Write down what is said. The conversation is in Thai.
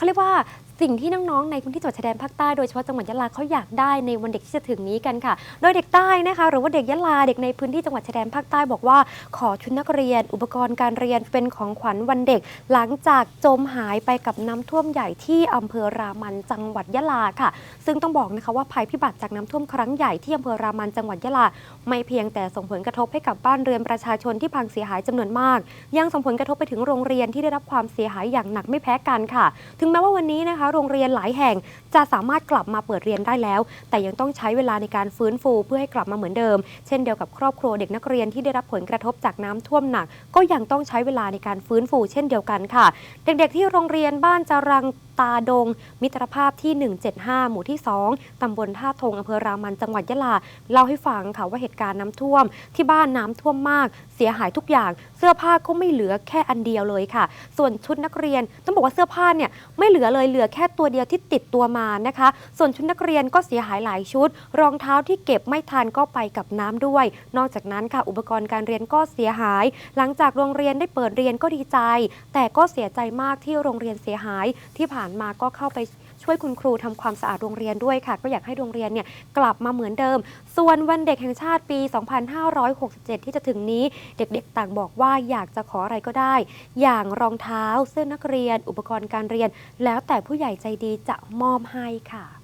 เขาเรียกว่า สิ่งที่น้องๆในพื้นที่จังหวัดชายแดนภาคใต้โดยเฉพาะจังหวัดยะลาเขาอยากได้ในวันเด็กที่จะถึงนี้กันค่ะ โดยเด็กใต้นะคะ หรือว่าเด็กยะลาเด็กในพื้นที่จังหวัดชายแดนภาคใต้บอกว่า ขอชุดนักเรียน อุปกรณ์การเรียนเป็นของขวัญวันเด็ก หลังจากจมหายไปกับน้ำท่วมใหญ่ที่อำเภอรามันจังหวัดยะลาค่ะ ซึ่งต้องบอกนะคะว่าภัยพิบัติจากน้ำท่วมครั้งใหญ่ที่อำเภอรามันจังหวัดยะลาไม่เพียงแต่ส่งผลกระทบให้กับบ้านเรือนประชาชนที่พังเสียหายจำนวนมาก ยังส่งผลกระทบไปถึงโรงเรียนที่ได้รับความเสียหายอย่างหนักไม่แพ้กันค่ะ ถึงแม้ว่าวันนี้นะคะโรงเรียนหลายแห่งจะสามารถกลับมาเปิดเรียนได้แล้ว แต่ยังต้องใช้เวลาในการฟื้นฟูเพื่อให้กลับมาเหมือนเดิม เช่นเดียวกับครอบครัวเด็กนักเรียนที่ได้รับผลกระทบจากน้ำท่วมหนัก ก็ยังต้องใช้เวลาในการฟื้นฟูเช่นเดียวกันค่ะ เด็กๆที่โรงเรียนบ้านจารัง ตาดง มิตรภาพที่ 175 หมู่ที่ 2ตำบลท่าทงอำเภอรามันจังหวัดยะลาเล่าให้ฟังค่ะว่าเหตุการณ์น้ำท่วม ที่บ้านน้ำท่วมมาก เสียหายทุกอย่าง เสื้อผ้าก็ไม่เหลือแค่อันเดียวเลยค่ะ ส่วนชุดนักเรียนต้องบอกว่าเสื้อผ้าเนี่ยไม่เหลือเลยเหลือแค่ตัวเดียวที่ติดตัวมานะคะ ส่วนชุดนักเรียนก็เสียหายหลายชุด รองเท้าที่เก็บไม่ทันก็ไปกับน้ำด้วย นอกจากนั้นค่ะอุปกรณ์การเรียนก็เสียหาย หลังจากโรงเรียนได้เปิดเรียนก็ดีใจ แต่ก็เสียใจมากที่โรงเรียนเสียหายที่ผ่านมาก็เข้าไปช่วยคุณครูทำความสะอาดโรงเรียนด้วยค่ะ ก็อยากให้โรงเรียนเนี่ยกลับมาเหมือนเดิม ส่วนวันเด็กแห่งชาติปี 2567 ที่จะถึงนี้ เด็กๆต่างบอกว่าอยากจะขออะไรก็ได้ อย่างรองเท้าเสื้อนักเรียน อุปกรณ์การเรียน แล้วแต่ผู้ใหญ่ใจดีจะมอบให้ค่ะ